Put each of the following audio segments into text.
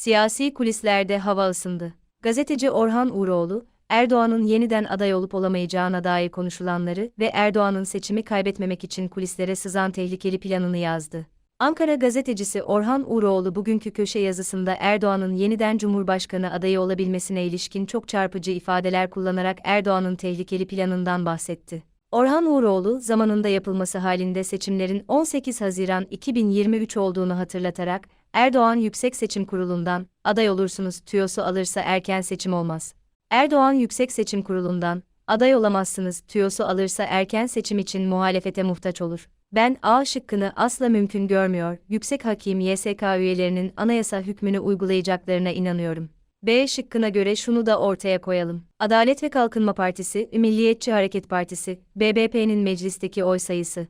Siyasi kulislerde hava ısındı. Gazeteci Orhan Uğuroğlu, Erdoğan'ın yeniden aday olup olamayacağına dair konuşulanları ve Erdoğan'ın seçimi kaybetmemek için kulislere sızan tehlikeli planını yazdı. Ankara gazetecisi Orhan Uğuroğlu bugünkü köşe yazısında Erdoğan'ın yeniden Cumhurbaşkanı adayı olabilmesine ilişkin çok çarpıcı ifadeler kullanarak Erdoğan'ın tehlikeli planından bahsetti. Orhan Uğuroğlu, zamanında yapılması halinde seçimlerin 18 Haziran 2023 olduğunu hatırlatarak, Erdoğan Yüksek Seçim Kurulu'ndan, aday olursunuz tüyosu alırsa erken seçim olmaz. Erdoğan Yüksek Seçim Kurulu'ndan, aday olamazsınız tüyosu alırsa erken seçim için muhalefete muhtaç olur. Ben A şıkkını asla mümkün görmüyor, Yüksek Hakim YSK üyelerinin anayasa hükmünü uygulayacaklarına inanıyorum. B şıkkına göre şunu da ortaya koyalım. Adalet ve Kalkınma Partisi, Milliyetçi Hareket Partisi, BBP'nin meclisteki oy sayısı.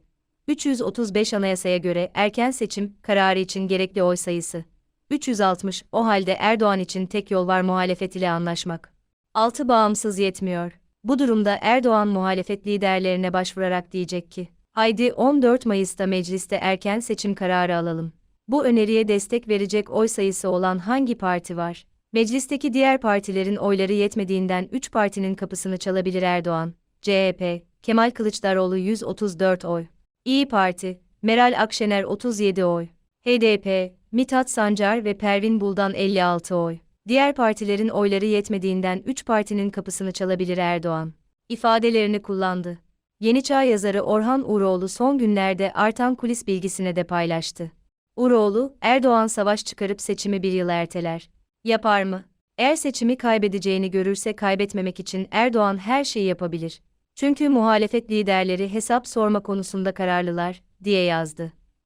335 anayasaya göre erken seçim kararı için gerekli oy sayısı. 360, o halde Erdoğan için tek yol var muhalefet ile anlaşmak. 6 bağımsız yetmiyor. Bu durumda Erdoğan muhalefet liderlerine başvurarak diyecek ki, haydi 14 Mayıs'ta mecliste erken seçim kararı alalım. Bu öneriye destek verecek oy sayısı olan hangi parti var? Meclisteki diğer partilerin oyları yetmediğinden 3 partinin kapısını çalabilir Erdoğan. CHP, Kemal Kılıçdaroğlu 134 oy. İyi Parti, Meral Akşener 37 oy. HDP, Mithat Sancar ve Pervin Buldan 56 oy. Diğer partilerin oyları yetmediğinden 3 partinin kapısını çalabilir Erdoğan. ifadelerini kullandı. Yeni Çağ yazarı Orhan Uğuroğlu son günlerde artan kulis bilgisine de paylaştı. Uğuroğlu, Erdoğan savaş çıkarıp seçimi bir yıl erteler. Yapar mı? Eğer seçimi kaybedeceğini görürse kaybetmemek için Erdoğan her şeyi yapabilir. Çünkü muhalefet liderleri hesap sorma konusunda kararlılar, diye yazdı.